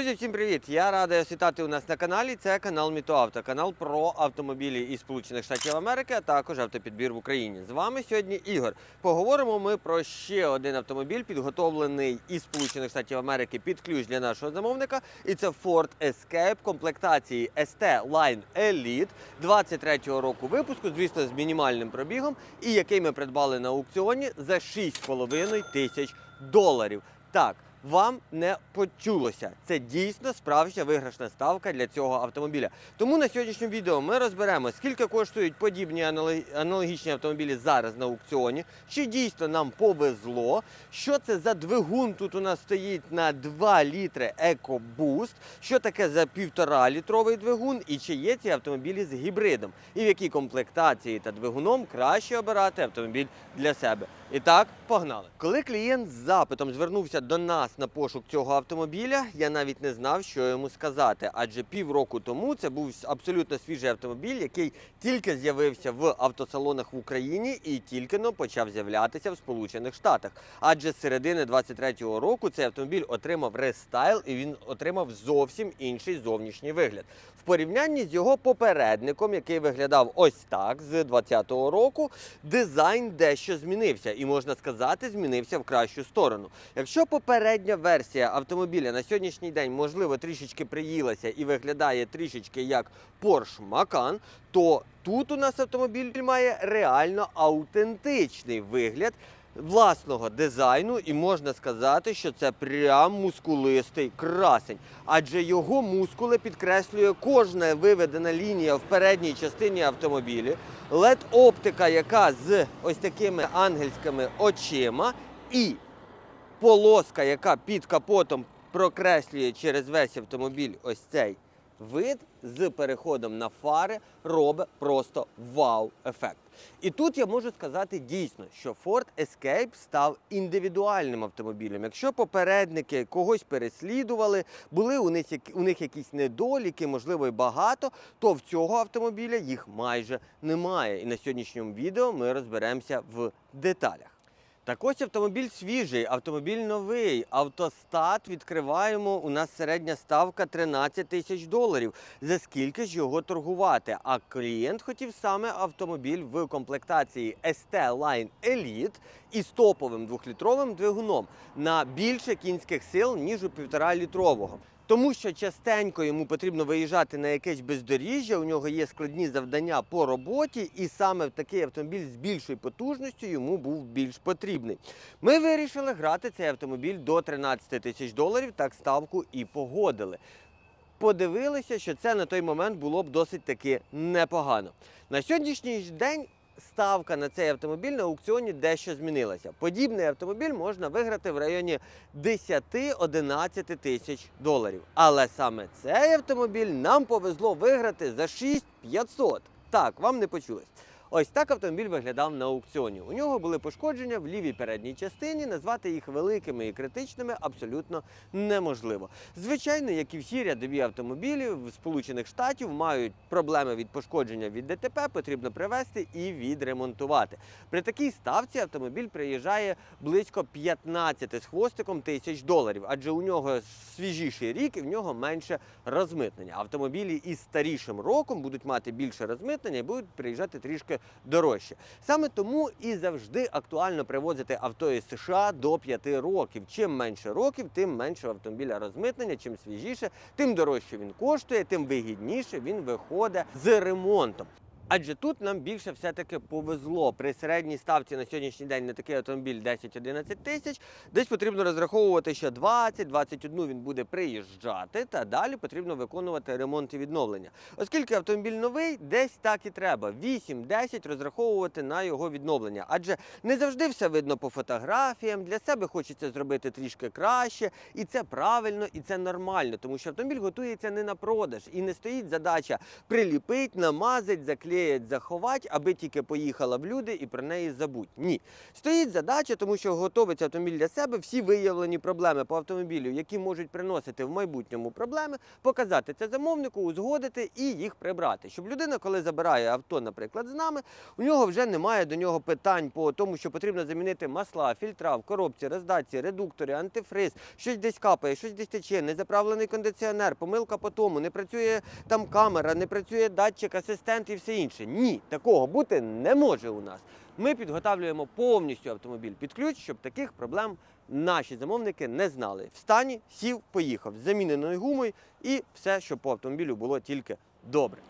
Друзі, всім привіт! Я радий вас вітати у нас на каналі. Це канал Мітоавто, канал про автомобілі із Сполучених Штатів Америки, а також автопідбір в Україні. З вами сьогодні Ігор. Поговоримо ми про ще один автомобіль, підготовлений із Сполучених Штатів Америки під ключ для нашого замовника. І це Ford Escape комплектації ST Line Elite 23-го року випуску, звісно, з мінімальним пробігом, і який ми придбали на аукціоні за 6,5 тисяч доларів. Так. Вам не почулося. Це дійсно справжня виграшна ставка для цього автомобіля. Тому на сьогоднішньому відео ми розберемо, скільки коштують подібні аналогічні автомобілі зараз на аукціоні, чи дійсно нам повезло, що це за двигун тут у нас стоїть на 2 літри EcoBoost, що таке за півтора літровий двигун, і чи є ці автомобілі з гібридом, і в якій комплектації та двигуном краще обирати автомобіль для себе. І так, погнали. Коли клієнт з запитом звернувся до нас на пошук цього автомобіля, я навіть не знав, що йому сказати. Адже півроку тому це був абсолютно свіжий автомобіль, який тільки з'явився в автосалонах в Україні і тільки но почав з'являтися в Сполучених Штатах. Адже з середини 23-го року цей автомобіль отримав рестайл і він отримав зовсім інший зовнішній вигляд. В порівнянні з його попередником, який виглядав ось так з 20-го року, дизайн дещо змінився, і можна сказати, змінився в кращу сторону. Якщо попередня версія автомобіля на сьогоднішній день, можливо, трішечки приїлася і виглядає трішечки як Porsche Macan, то тут у нас автомобіль має реально аутентичний вигляд. Власного дизайну, і можна сказати, що це прям мускулистий красень, адже його мускули підкреслює кожна виведена лінія в передній частині автомобіля, led оптика яка з ось такими ангельськими очима, і полоска, яка під капотом прокреслює через весь автомобіль ось цей вид з переходом на фари, робить просто вау-ефект. І тут я можу сказати дійсно, що Ford Escape став індивідуальним автомобілем. Якщо попередники когось переслідували, були у них, у них якісь недоліки, можливо, і багато, то в цього автомобіля їх майже немає. І на сьогоднішньому відео ми розберемося в деталях. Так ось автомобіль свіжий, автомобіль новий. Автостат відкриваємо. У нас середня ставка 13 тисяч доларів. За скільки ж його торгувати? А клієнт хотів саме автомобіль в комплектації ST Line Elite із топовим двохлітровим двигуном на більше кінських сил, ніж у півтора літрового. Тому що частенько йому потрібно виїжджати на якесь бездоріжжя, у нього є складні завдання по роботі, і саме такий автомобіль з більшою потужністю йому був більш потрібний. Ми вирішили грати цей автомобіль до 13 тисяч доларів, так ставку і погодили. Подивилися, що це на той момент було б досить таки непогано. На сьогоднішній день ставка на цей автомобіль на аукціоні дещо змінилася. Подібний автомобіль можна виграти в районі 10-11 тисяч доларів. Але саме цей автомобіль нам повезло виграти за 6500. Так, вам не почулось. Ось так автомобіль виглядав на аукціоні. У нього були пошкодження в лівій передній частині. Назвати їх великими і критичними абсолютно неможливо. Звичайно, як і всі рядові автомобілі в Сполучених Штатів мають проблеми від пошкодження від ДТП, потрібно привезти і відремонтувати. При такій ставці автомобіль приїжджає близько 15 з хвостиком тисяч доларів, адже у нього свіжіший рік і в нього менше розмитнення. Автомобілі із старішим роком будуть мати більше розмитнення і будуть приїжджати трішки дорожче. Саме тому і завжди актуально привозити авто із США до 5 років. Чим менше років, тим менше автомобіля розмитнення, чим свіжіше, тим дорожче він коштує, тим вигідніше він виходить з ремонтом. Адже тут нам більше все-таки повезло. При середній ставці на сьогоднішній день на такий автомобіль 10-11 тисяч. Десь потрібно розраховувати, що 20-21 він буде приїжджати, та далі потрібно виконувати ремонт і відновлення. Оскільки автомобіль новий, десь так і треба. 8-10 розраховувати на його відновлення. Адже не завжди все видно по фотографіям. Для себе хочеться зробити трішки краще, і це правильно, і це нормально, тому що автомобіль готується не на продаж і не стоїть задача приліпить, намазать, заклеїть вклеять, заховати, аби тільки поїхала в люди і про неї забудь. Ні. Стоїть задача, тому що готовиться автомобіль для себе, всі виявлені проблеми по автомобілю, які можуть приносити в майбутньому проблеми, показати це замовнику, узгодити і їх прибрати. Щоб людина, коли забирає авто, наприклад, з нами, у нього вже немає до нього питань по тому, що потрібно замінити масла, фільтра в коробці, роздатці, редуктори, антифриз, щось десь капає, щось десь тече, незаправлений кондиціонер, помилка по тому, не працює там камера, не працює датчик, асистент і все інше. Ні, такого бути не може у нас. Ми підготавлюємо повністю автомобіль під ключ, щоб таких проблем наші замовники не знали. В стані сів, поїхав з заміненою гумою і все, щоб по автомобілю було тільки добре.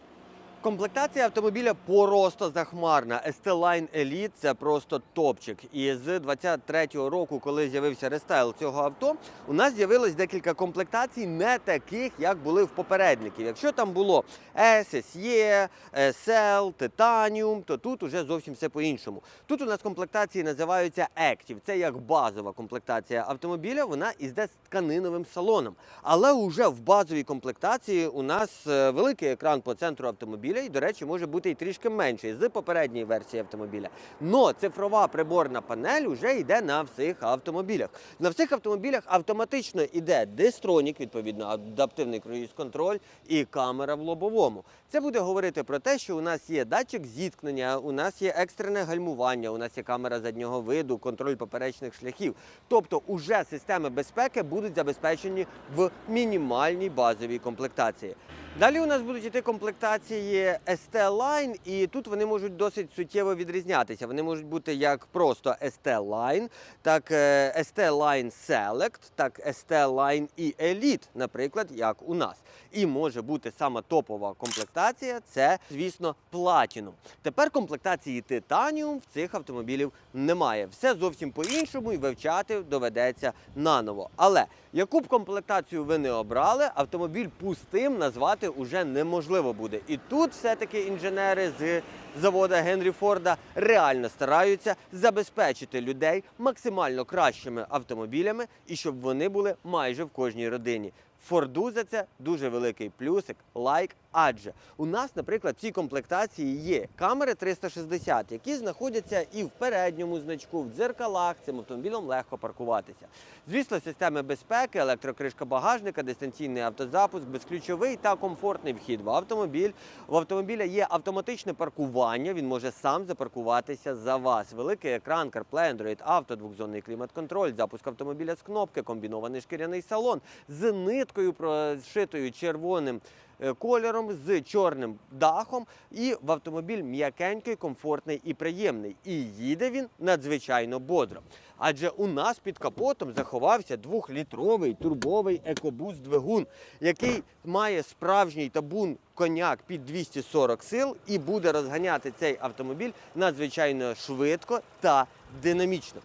Комплектація автомобіля просто захмарна. ST-Line Elite – це просто топчик. І з 23-го року, коли з'явився рестайл цього авто, у нас з'явилось декілька комплектацій, не таких, як були в попередників. Якщо там було SSE, SL, Titanium, то тут уже зовсім все по-іншому. Тут у нас комплектації називаються Active. Це як базова комплектація автомобіля, вона ізде з тканиновим салоном. Але уже в базовій комплектації у нас е, великий екран по центру автомобіля, і, до речі, може бути і трішки менший з попередньої версії автомобіля. Но цифрова приборна панель вже йде на всіх автомобілях. На всіх автомобілях автоматично йде дистронік, відповідно, адаптивний круїз-контроль і камера в лобовому. Це буде говорити про те, що у нас є датчик зіткнення, у нас є екстрене гальмування, у нас є камера заднього виду, контроль поперечних шляхів. Тобто, уже системи безпеки будуть забезпечені в мінімальній базовій комплектації. Далі у нас будуть іти комплектації ST-Line, і тут вони можуть досить суттєво відрізнятися. Вони можуть бути як просто ST-Line, так е, ST-Line Select, так ST-Line і Elite, наприклад, як у нас. І може бути сама топова комплектація це, звісно, Platinum. Тепер комплектації Titanium в цих автомобілів немає. Все зовсім по-іншому і вивчати доведеться наново. Але яку б комплектацію ви не обрали, автомобіль пустим назвати уже неможливо буде. І тут все-таки інженери з завода Генрі Форда реально стараються забезпечити людей максимально кращими автомобілями і щоб вони були майже в кожній родині. Форду за це дуже великий плюсик, лайк. Адже у нас, наприклад, в цій комплектації є камери 360, які знаходяться і в передньому значку, в дзеркалах. Цим автомобілем легко паркуватися. Звісно, системи безпеки, електрокришка багажника, дистанційний автозапуск, безключовий та комфортний вхід в автомобіль. В автомобіля є автоматичне паркування. Він може сам запаркуватися за вас. Великий екран, CarPlay, Android Auto, двохзонний клімат-контроль, запуск автомобіля з кнопки, комбінований шкіряний салон з ниткою прошитою червоним кольором з чорним дахом, і в автомобіль м'якенький, комфортний і приємний. І їде він надзвичайно бодро. Адже у нас під капотом заховався двохлітровий турбовий екобуст двигун, який має справжній табун коняк під 240 сил і буде розганяти цей автомобіль надзвичайно швидко та динамічно.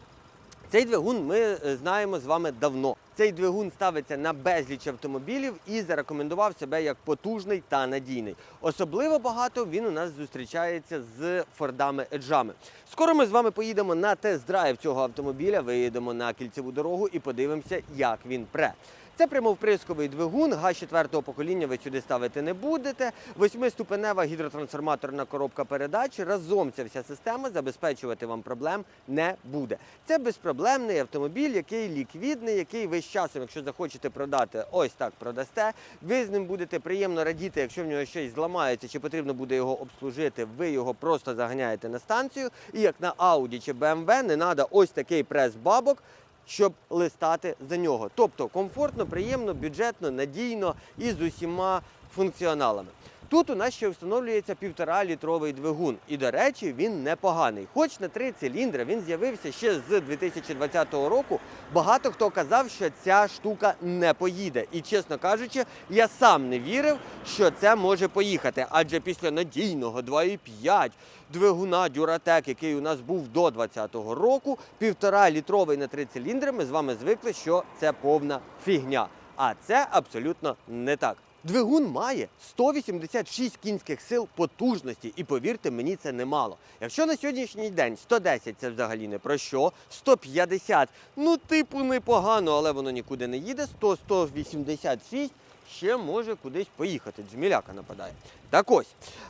Цей двигун ми е, знаємо з вами давно. Цей двигун ставиться на безліч автомобілів і зарекомендував себе як потужний та надійний. Особливо багато він у нас зустрічається з фордами еджами. Скоро ми з вами поїдемо на тест-драйв цього автомобіля, виїдемо на кільцеву дорогу і подивимося, як він пре. Це прямовприсковий двигун, газ четвертого покоління ви сюди ставити не будете. Восьмиступенева гідротрансформаторна коробка передач. Разом ця вся система забезпечувати вам проблем не буде. Це безпроблемний автомобіль, який ліквідний, який ви з часом, якщо захочете продати, ось так продасте. Ви з ним будете приємно радіти, якщо в нього щось зламається чи потрібно буде його обслужити. Ви його просто заганяєте на станцію. І як на Audi чи BMW, не треба ось такий прес бабок щоб листати за нього. Тобто комфортно, приємно, бюджетно, надійно і з усіма функціоналами. Тут у нас ще встановлюється півтора літровий двигун. І, до речі, він непоганий. Хоч на три циліндри він з'явився ще з 2020 року. Багато хто казав, що ця штука не поїде. І, чесно кажучи, я сам не вірив, що це може поїхати. Адже після надійного 2,5 двигуна Duratec, який у нас був до 2020 року, півтора літровий на три циліндри, ми з вами звикли, що це повна фігня. А це абсолютно не так. Двигун має 186 кінських сил потужності, і повірте мені, це немало. Якщо на сьогоднішній день 110 це взагалі не про що, 150, ну типу непогано, але воно нікуди не їде. 100-186 ще може кудись поїхати. Джміляка нападає. Так ось.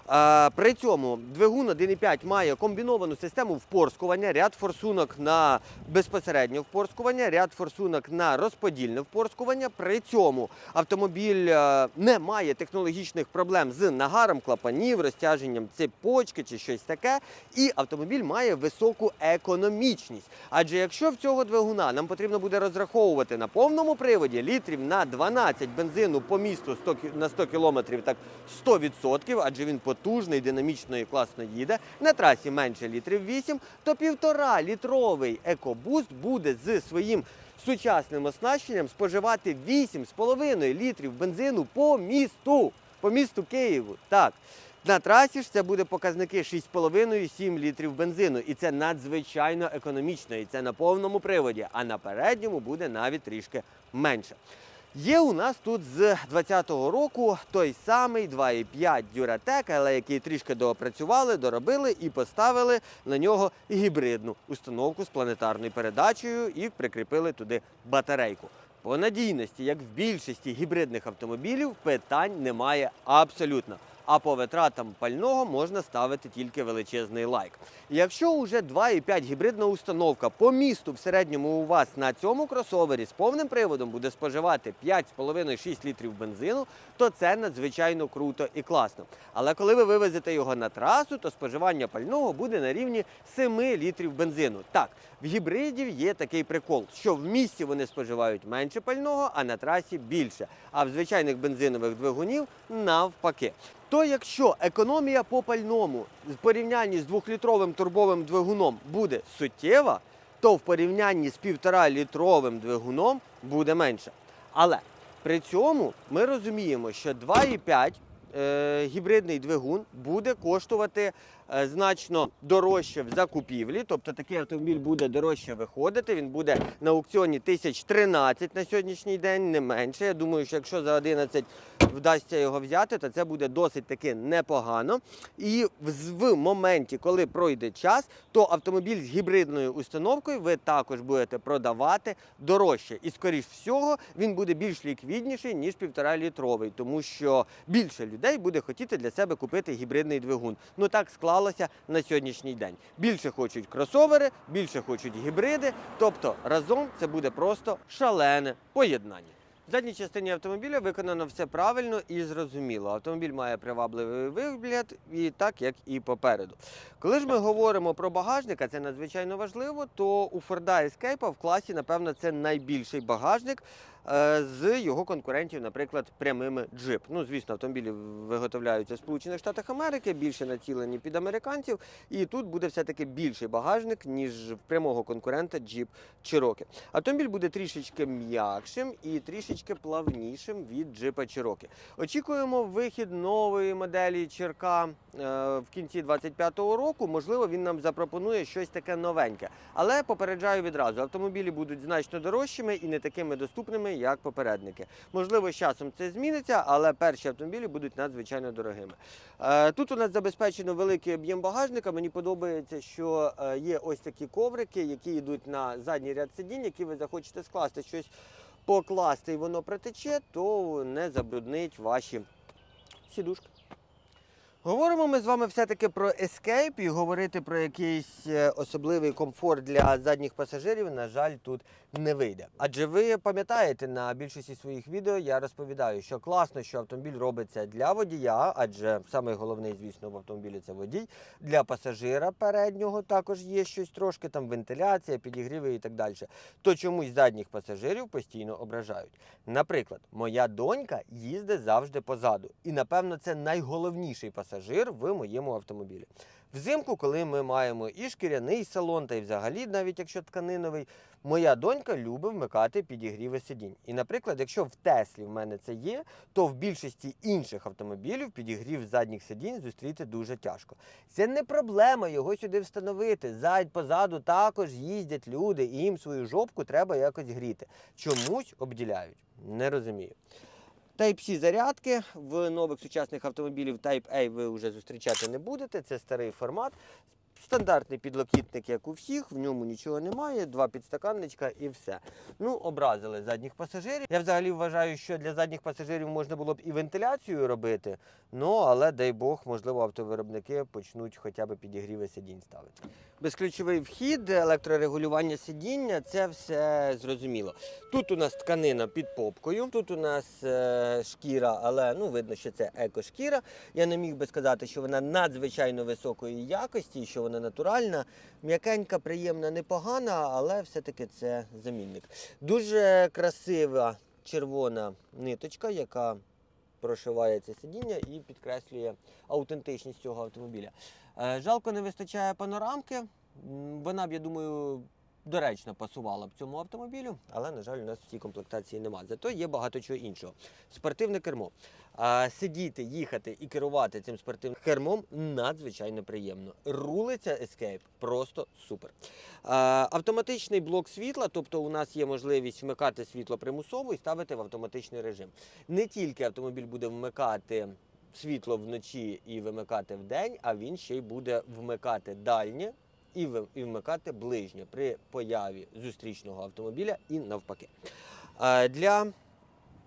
Е, при цьому двигун 1.5 має комбіновану систему впорскування, ряд форсунок на безпосереднє впорскування, ряд форсунок на розподільне впорскування. При цьому автомобіль е, не має технологічних проблем з нагаром клапанів, розтяженням цепочки чи щось таке. І автомобіль має високу економічність. Адже якщо в цього двигуна нам потрібно буде розраховувати на повному приводі літрів на 12 бензину по місту 100, на 100 кілометрів, так 100%, адже він потужний, динамічно і класно їде. На трасі менше літрів 8, то півтора літровий екобуст буде з своїм сучасним оснащенням споживати 8,5 літрів бензину по місту. По місту Києву. Так. На трасі ж це буде показники 6,5-7 літрів бензину. І це надзвичайно економічно. І це на повному приводі. А на передньому буде навіть трішки менше. Є у нас тут з 2020 року той самий 2,5 Duratec, але який трішки доопрацювали, доробили і поставили на нього гібридну установку з планетарною передачею і прикріпили туди батарейку. По надійності, як в більшості гібридних автомобілів, питань немає абсолютно. А по витратам пального можна ставити тільки величезний лайк. Якщо вже 2,5 гібридна установка по місту в середньому у вас на цьому кросовері з повним приводом буде споживати 5,5-6 літрів бензину, то це надзвичайно круто і класно. Але коли ви вивезете його на трасу, то споживання пального буде на рівні 7 літрів бензину. Так, в гібридів є такий прикол, що в місті вони споживають менше пального, а на трасі більше. А в звичайних бензинових двигунів навпаки. То якщо економія по пальному в порівнянні з двохлітровим турбовим двигуном буде суттєва, то в порівнянні з півтора-літровим двигуном буде менше. Але при цьому ми розуміємо, що 2,5 е, гібридний двигун буде коштувати значно дорожче в закупівлі. Тобто такий автомобіль буде дорожче виходити. Він буде на аукціоні 1013 на сьогоднішній день, не менше. Я думаю, що якщо за 11 вдасться його взяти, то це буде досить таки непогано. І в, моменті, коли пройде час, то автомобіль з гібридною установкою ви також будете продавати дорожче. І, скоріш всього, він буде більш ліквідніший, ніж півтора літровий, тому що більше людей буде хотіти для себе купити гібридний двигун. Ну так склалося на сьогоднішній день. Більше хочуть кросовери, більше хочуть гібриди. Тобто разом це буде просто шалене поєднання. В задній частині автомобіля виконано все правильно і зрозуміло. Автомобіль має привабливий вигляд і так, як і попереду. Коли ж ми говоримо про багажник, а це надзвичайно важливо, то у Ford Escape в класі, напевно, це найбільший багажник з його конкурентів, наприклад, прямими джип. Ну, звісно, автомобілі виготовляються в Сполучених Штатах Америки, більше націлені під американців, і тут буде все-таки більший багажник, ніж в прямого конкурента Jeep Cherokee. Автомобіль буде трішечки м'якшим і трішечки плавнішим від джипа Cherokee. Очікуємо вихід нової моделі Черка е, в кінці 25-го року. Можливо, він нам запропонує щось таке новеньке. Але попереджаю відразу, автомобілі будуть значно дорожчими і не такими доступними, як попередники. Можливо, з часом це зміниться, але перші автомобілі будуть надзвичайно дорогими. Е, Тут у нас забезпечено великий об'єм багажника. Мені подобається, що е, є ось такі коврики, які йдуть на задній ряд сидінь, які ви захочете скласти щось покласти і воно протече, то не забруднить ваші сідушки. Говоримо ми з вами все-таки про Escape і говорити про якийсь е, особливий комфорт для задніх пасажирів, на жаль, тут не вийде. Адже ви пам'ятаєте, на більшості своїх відео я розповідаю, що класно, що автомобіль робиться для водія, адже саме головний, звісно, в автомобілі це водій. Для пасажира переднього також є щось трошки, там вентиляція, підігріви і так далі. То чомусь задніх пасажирів постійно ображають. Наприклад, моя донька їздить завжди позаду, і напевно це найголовніший пасажир в моєму автомобілі. Взимку, коли ми маємо і шкіряний салон, та й взагалі, навіть якщо тканиновий, моя донька любить вмикати підігріви сидінь. І, наприклад, якщо в Теслі в мене це є, то в більшості інших автомобілів підігрів задніх сидінь зустріти дуже тяжко. Це не проблема його сюди встановити. Зад позаду також їздять люди, і їм свою жопку треба якось гріти. Чомусь обділяють. Не розумію. Type-C зарядки в нових сучасних автомобілів Type-A ви вже зустрічати не будете. Це старий формат. Стандартний підлокітник, як у всіх, в ньому нічого немає, два підстаканничка і все. Ну, образили задніх пасажирів. Я взагалі вважаю, що для задніх пасажирів можна було б і вентиляцію робити. Ну, але дай Бог, можливо, автовиробники почнуть хоча б підігріви сидінь ставити. Безключовий вхід, електрорегулювання сидіння це все зрозуміло. Тут у нас тканина під попкою, тут у нас е, шкіра, але ну, видно, що це екошкіра. Я не міг би сказати, що вона надзвичайно високої якості, що вона натуральна. М'якенька, приємна, непогана, але все-таки це замінник. Дуже красива червона ниточка, яка прошиває це сидіння і підкреслює аутентичність цього автомобіля. Е, Жалко, не вистачає панорамки. Вона б, я думаю, доречно пасувала б цьому автомобілю, але, на жаль, у нас в цій комплектації немає. Зато є багато чого іншого. Спортивне кермо. Сидіти, їхати і керувати цим спортивним кермом надзвичайно приємно. Рулиться Escape просто супер. Автоматичний блок світла, тобто у нас є можливість вмикати світло примусово і ставити в автоматичний режим. Не тільки автомобіль буде вмикати світло вночі і вимикати вдень, а він ще й буде вмикати дальнє і вмикати ближнє при появі зустрічного автомобіля і навпаки. Е, Для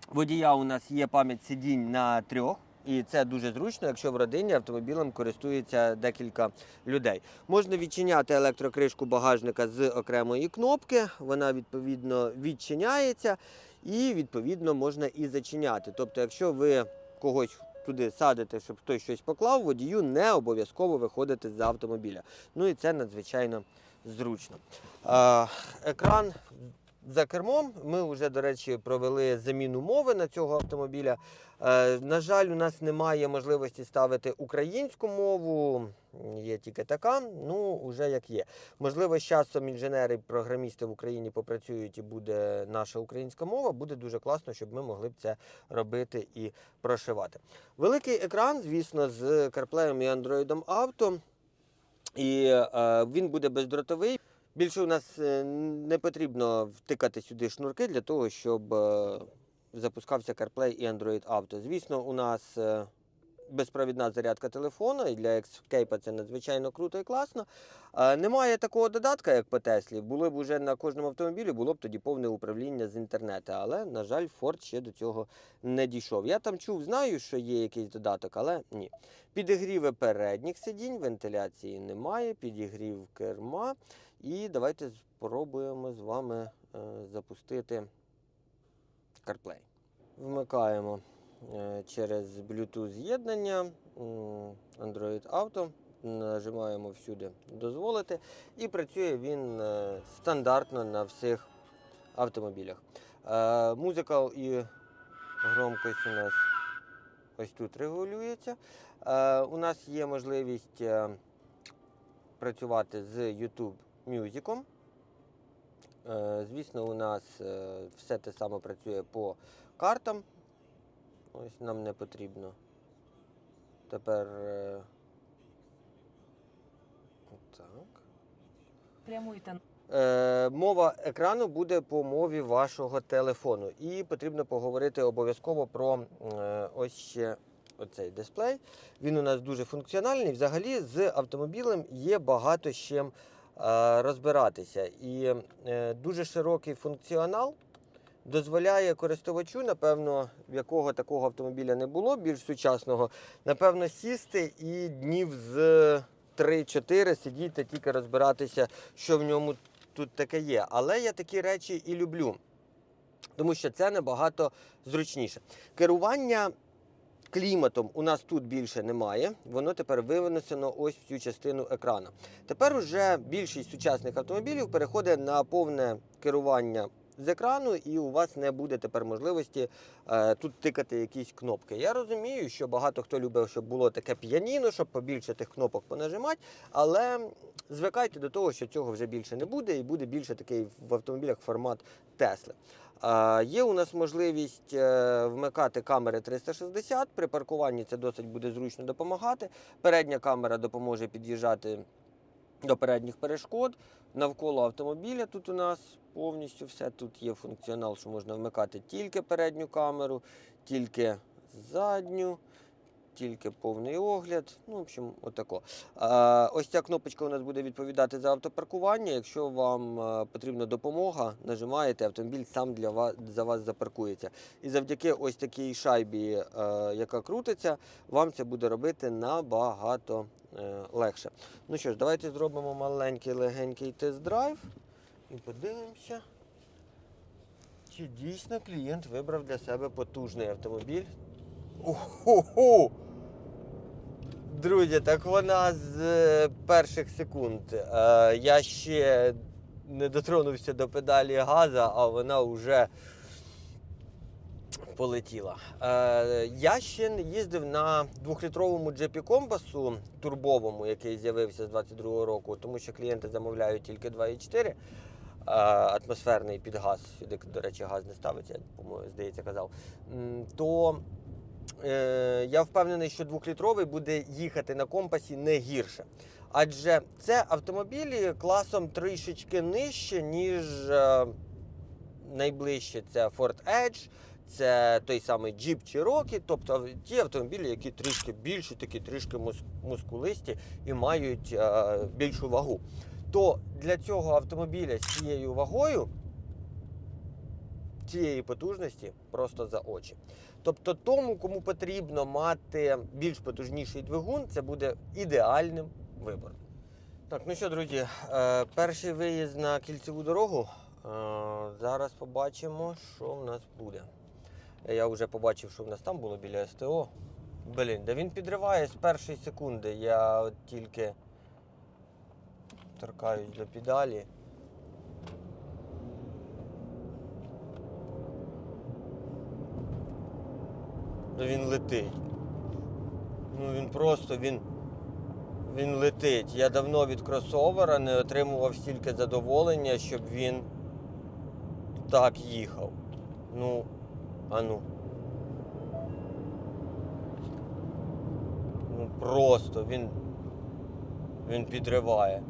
водія у нас є пам'ять сидінь на трьох. І це дуже зручно, якщо в родині автомобілем користується декілька людей. Можна відчиняти електрокришку багажника з окремої кнопки, вона відповідно відчиняється, і відповідно можна і зачиняти. Тобто, якщо ви когось туди садите, щоб хтось щось поклав, водію не обов'язково виходити з автомобіля. Ну і це надзвичайно зручно. Екран за кермом. Ми вже, до речі, провели заміну мови на цього автомобіля. Е, на жаль, у нас немає можливості ставити українську мову, є тільки така, ну вже як є. Можливо, з часом інженери програмісти в Україні попрацюють і буде наша українська мова. Буде дуже класно, щоб ми могли б це робити і прошивати. Великий екран, звісно, з CarPlay і Android Auto. І е, він буде бездротовий. Більше у нас е, не потрібно втикати сюди шнурки для того, щоб е, запускався CarPlay і Android Auto. Звісно, у нас е, безпровідна зарядка телефону, і для Escape це надзвичайно круто і класно. Немає такого додатка, як по Теслі. Було б уже на кожному автомобілі, було б тоді повне управління з інтернету. Але, на жаль, Ford ще до цього не дійшов. Я там чув, знаю, що є якийсь додаток, але ні. Підігріви передніх сидінь, вентиляції немає, підігрів керма. І давайте спробуємо з вами е, запустити CarPlay. Вмикаємо через Bluetooth з'єднання Android Auto. Нажимаємо всюди дозволити. І працює він е, стандартно на всіх автомобілях. Е, Музика і громкость у нас ось тут регулюється. Е, У нас є можливість е, працювати з YouTube Music. Е, Звісно, у нас е, все те саме працює по картам. Ось нам не потрібно. Тепер. е, Так. Прямуйте Е, мова екрану буде по мові вашого телефону. І потрібно поговорити обов'язково про е, ось ще оцей дисплей. Він у нас дуже функціональний. Взагалі з автомобілем є багато з чим е, розбиратися. І е, дуже широкий функціонал дозволяє користувачу, напевно, якого такого автомобіля не було, більш сучасного, напевно, сісти і днів з 3-4 сидіти, тільки розбиратися, що в ньому тут таке є. Але я такі речі і люблю, тому що це набагато зручніше. Керування кліматом у нас тут більше немає. Воно тепер винесено ось в цю частину екрану. Тепер уже більшість сучасних автомобілів переходить на повне керування з екрану, і у вас не буде тепер можливості е, тут тикати якісь кнопки. Я розумію, що багато хто любив, щоб було таке піаніно, щоб побільше тих кнопок понажимати, але звикайте до того, що цього вже більше не буде, і буде більше такий в автомобілях формат Тесли. А, Є у нас можливість е, вмикати камери 360. При паркуванні це досить буде зручно допомагати. Передня камера допоможе під'їжджати до передніх перешкод. Навколо автомобіля тут у нас повністю все. Тут є функціонал, що можна вмикати тільки передню камеру, тільки задню, тільки повний огляд. Ну, в общем, отако. Ось ця кнопочка у нас буде відповідати за автопаркування. Якщо вам е, потрібна допомога, нажимаєте, автомобіль сам для вас, за вас запаркується. І завдяки ось такій шайбі, е, яка крутиться, вам це буде робити набагато легше. Ну що ж, давайте зробимо маленький легенький тест-драйв і подивимося. Чи дійсно клієнт вибрав для себе потужний автомобіль? Уху! Друзі, так вона з е, перших секунд. Е, я ще не дотронувся до педалі газа, а вона вже полетіла. Е, я ще їздив на двохлітровому джепі комбасу турбовому, який з'явився з 22-го року, тому що клієнти замовляють тільки 2,4 е, атмосферний під газ, сюди, до речі, газ не ставиться, по-моєму, здається, казав. То е, я впевнений, що двохлітровий буде їхати на компасі не гірше. Адже це автомобілі класом трішечки нижче, ніж е, найближче це Ford Edge, це той самий Jeep Cherokee, тобто ті автомобілі, які трішки більші, такі трішки мускулисті і мають е, більшу вагу. То для цього автомобіля з цією вагою цієї потужності просто за очі. Тобто тому, кому потрібно мати більш потужніший двигун, це буде ідеальним вибором. Так, ну що, друзі, е, перший виїзд на кільцеву дорогу. Е, зараз побачимо, що в нас буде. Я вже побачив, що в нас там було біля СТО. Блін, да він підриває з першої секунди. Я от тільки торкаюсь до педалі. Ну він летить. Ну він просто він. Він летить. Я давно від кросовера не отримував стільки задоволення, щоб він так їхав. Ну, а ну. Ну просто він. Він підриває.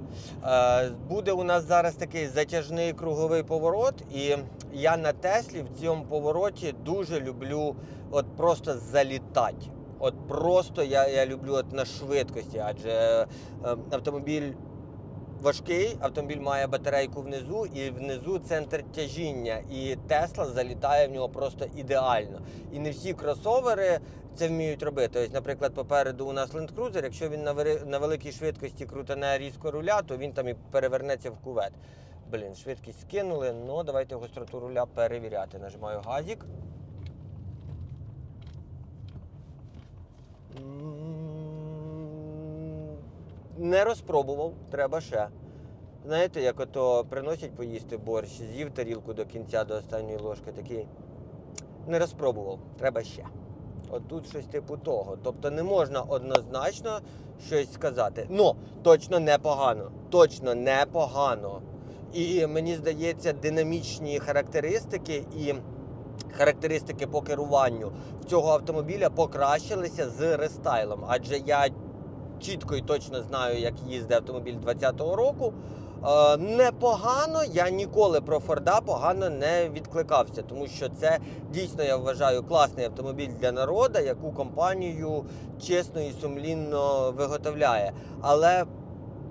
Е, буде у нас зараз такий затяжний круговий поворот, і я на Теслі в цьому повороті дуже люблю от просто залітати. От просто я, я люблю от на швидкості, адже е, автомобіль важкий, автомобіль має батарейку внизу, і внизу центр тяжіння. І Тесла залітає в нього просто ідеально. І не всі кросовери це вміють робити. Ось, наприклад, попереду у нас Land Cruiser, якщо він на, великій швидкості крутане різко руля, то він там і перевернеться в кувет. Блін, швидкість скинули, ну давайте гостроту руля перевіряти. Нажимаю газік. Не розпробував, треба ще. Знаєте, як ото приносять поїсти борщ, з'їв тарілку до кінця, до останньої ложки, такий. Не розпробував, треба ще. От тут щось типу того. Тобто не можна однозначно щось сказати. Ну, точно непогано. Точно непогано. І мені здається, динамічні характеристики і характеристики по керуванню в цього автомобіля покращилися з рестайлом. Адже я чітко і точно знаю, як їздить автомобіль 2020 року. Е, непогано, я ніколи про Форда погано не відкликався, тому що це дійсно я вважаю класний автомобіль для народу, яку компанію чесно і сумлінно виготовляє. Але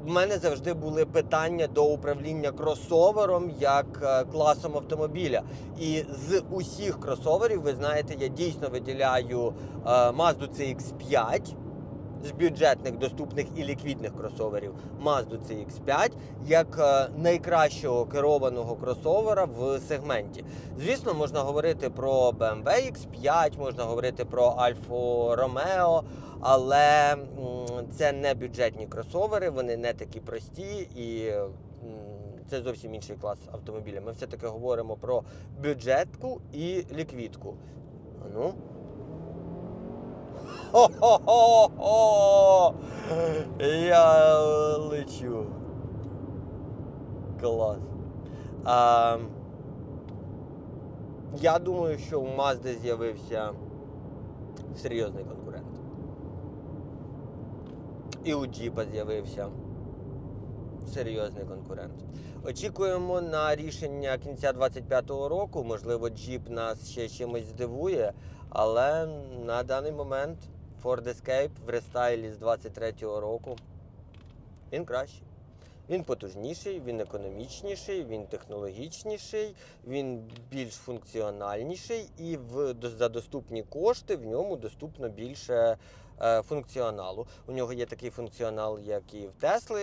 в мене завжди були питання до управління кросовером як е, класом автомобіля. І з усіх кросоверів, ви знаєте, я дійсно виділяю е, Mazda CX-5 з бюджетних, доступних і ліквідних кросоверів Mazda CX-5 як е, найкращого керованого кросовера в сегменті. Звісно, можна говорити про BMW X5, можна говорити про Alfa Romeo, але це не бюджетні кросовери, вони не такі прості і це зовсім інший клас автомобіля. Ми все-таки говоримо про бюджетку і ліквідку. Ну. Хо-хо-хо! Я лечу. Клас. А, я думаю, що у Mazda з'явився серйозний конкурент. І у Джіпа з'явився серйозний конкурент. Очікуємо на рішення кінця 25-го року. Можливо, Джіп нас ще чимось здивує, але на даний момент Ford Escape в рестайлі з 23-го року. Він кращий. Він потужніший, він економічніший, він технологічніший, він більш функціональніший і в, за доступні кошти в ньому доступно більше функціоналу. У нього є такий функціонал, як і в Тесли.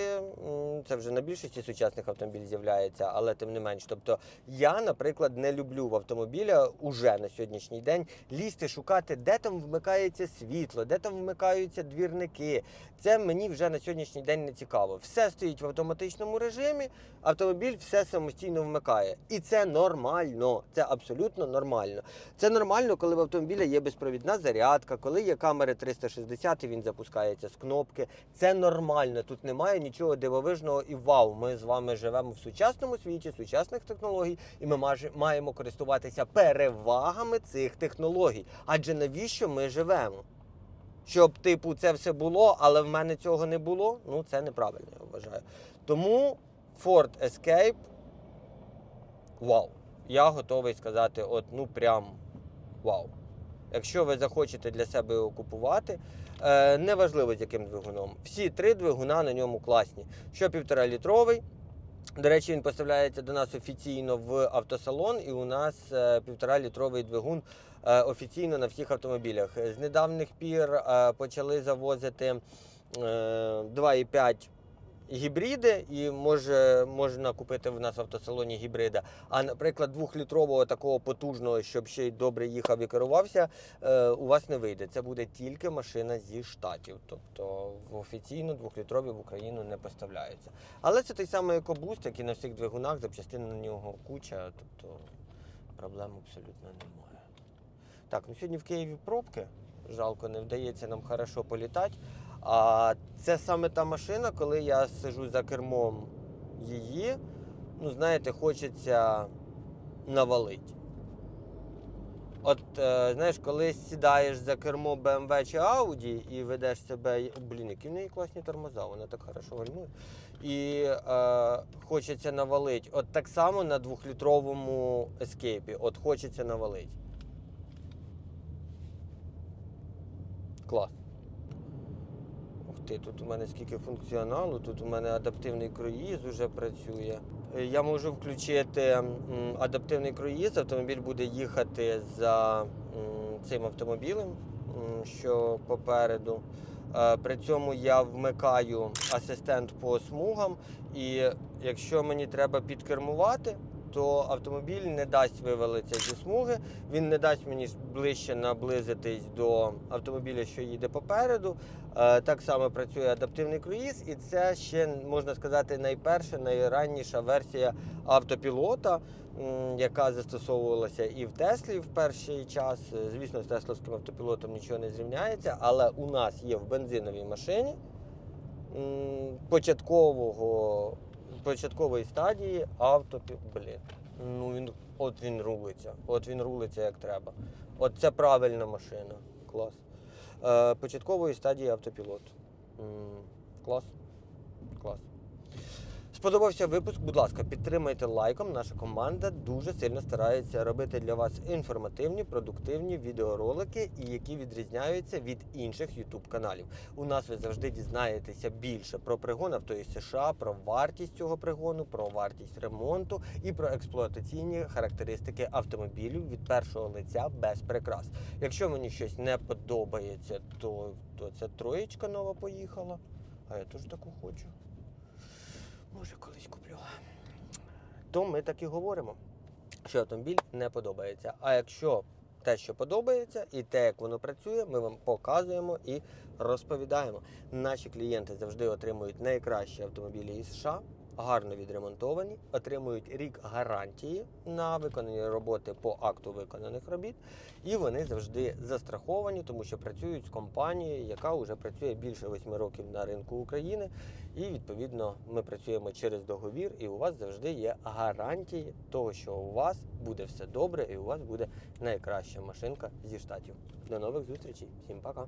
Це вже на більшості сучасних автомобілів з'являється, але тим не менш. Тобто я, наприклад, не люблю в автомобіля уже на сьогоднішній день лізти, шукати, де там вмикається світло, де там вмикаються двірники. Це мені вже на сьогоднішній день не цікаво. Все стоїть в автоматичному режимі, автомобіль все самостійно вмикає. І це нормально. Це абсолютно нормально. Це нормально, коли в автомобіля є безпровідна зарядка, коли є камери 360 і він запускається з кнопки. Це нормально. Тут немає нічого дивовижного і вау. Ми з вами живемо в сучасному світі, сучасних технологій, і ми маємо користуватися перевагами цих технологій. Адже навіщо ми живемо? Щоб, типу, це все було, але в мене цього не було. Ну, це неправильно, я вважаю. Тому Ford Escape. Вау. Я готовий сказати, от, ну прям вау. Якщо ви захочете для себе його купувати, е, неважливо з яким двигуном. Всі три двигуна на ньому класні. Що півтора літровий. До речі, він поставляється до нас офіційно в автосалон, і у нас е, півтора літровий двигун е, офіційно на всіх автомобілях. З недавніх пір почали завозити е, 2,5 гібриди, і може, можна купити в нас в автосалоні гібрида. А, наприклад, двохлітрового такого потужного, щоб ще й добре їхав і керувався, е, у вас не вийде. Це буде тільки машина зі штатів. Тобто офіційно двохлітрові в Україну не поставляються. Але це той самий екобуст, як і на всіх двигунах, запчастин на нього куча, тобто проблем абсолютно немає. Так, ну сьогодні в Києві пробки. Жалко, не вдається нам хорошо політати. А це саме та машина, коли я сижу за кермом її, ну знаєте, хочеться навалити. От е, знаєш, коли сідаєш за кермо BMW чи Audi і ведеш себе. Блін, які в неї класні тормоза, вона так хорошо гальмує. І е, хочеться навалити. От так само на двохлітровому ескейпі. От хочеться навалити. Клас. Ух тут у мене скільки функціоналу, тут у мене адаптивний круїз уже працює. Е, Я можу включити адаптивний круїз, автомобіль буде їхати за цим автомобілем, що попереду. Е, При цьому я вмикаю асистент по смугам, і якщо мені треба підкермувати, то автомобіль не дасть вивалитися зі смуги, він не дасть мені ближче наблизитись до автомобіля, що їде попереду. Е, Так само працює адаптивний круїз, і це ще можна сказати найперша, найранніша версія автопілота, яка застосовувалася і в Теслі в перший час. Е, Звісно, з тесловським автопілотом нічого не зрівняється, але у нас є в бензиновій машині початкового, початкової стадії автопі... Блін. Ну він от він рулиться. От він рулиться як треба. От це правильна машина. Клас. Е, початкової стадії автопілот. М, Клас. Клас. Сподобався випуск, будь ласка, підтримайте лайком. Наша команда дуже сильно старається робити для вас інформативні, продуктивні відеоролики, і які відрізняються від інших YouTube каналів. У нас ви завжди дізнаєтеся більше про пригон авто із США, про вартість цього пригону, про вартість ремонту і про експлуатаційні характеристики автомобілів від першого лиця без прикрас. Якщо мені щось не подобається, то, то це троєчка нова поїхала. А я теж таку хочу. Може, колись куплю. То ми так і говоримо, що автомобіль не подобається. А якщо те, що подобається, і те, як воно працює, ми вам показуємо і розповідаємо. Наші клієнти завжди отримують найкращі автомобілі із США, гарно відремонтовані, отримують рік гарантії на виконані роботи по акту виконаних робіт. І вони завжди застраховані, тому що працюють з компанією, яка вже працює більше 8 років на ринку України. І відповідно ми працюємо через договір, і у вас завжди є гарантії того, що у вас буде все добре, і у вас буде найкраща машинка зі штатів. До нових зустрічей. Всім пока.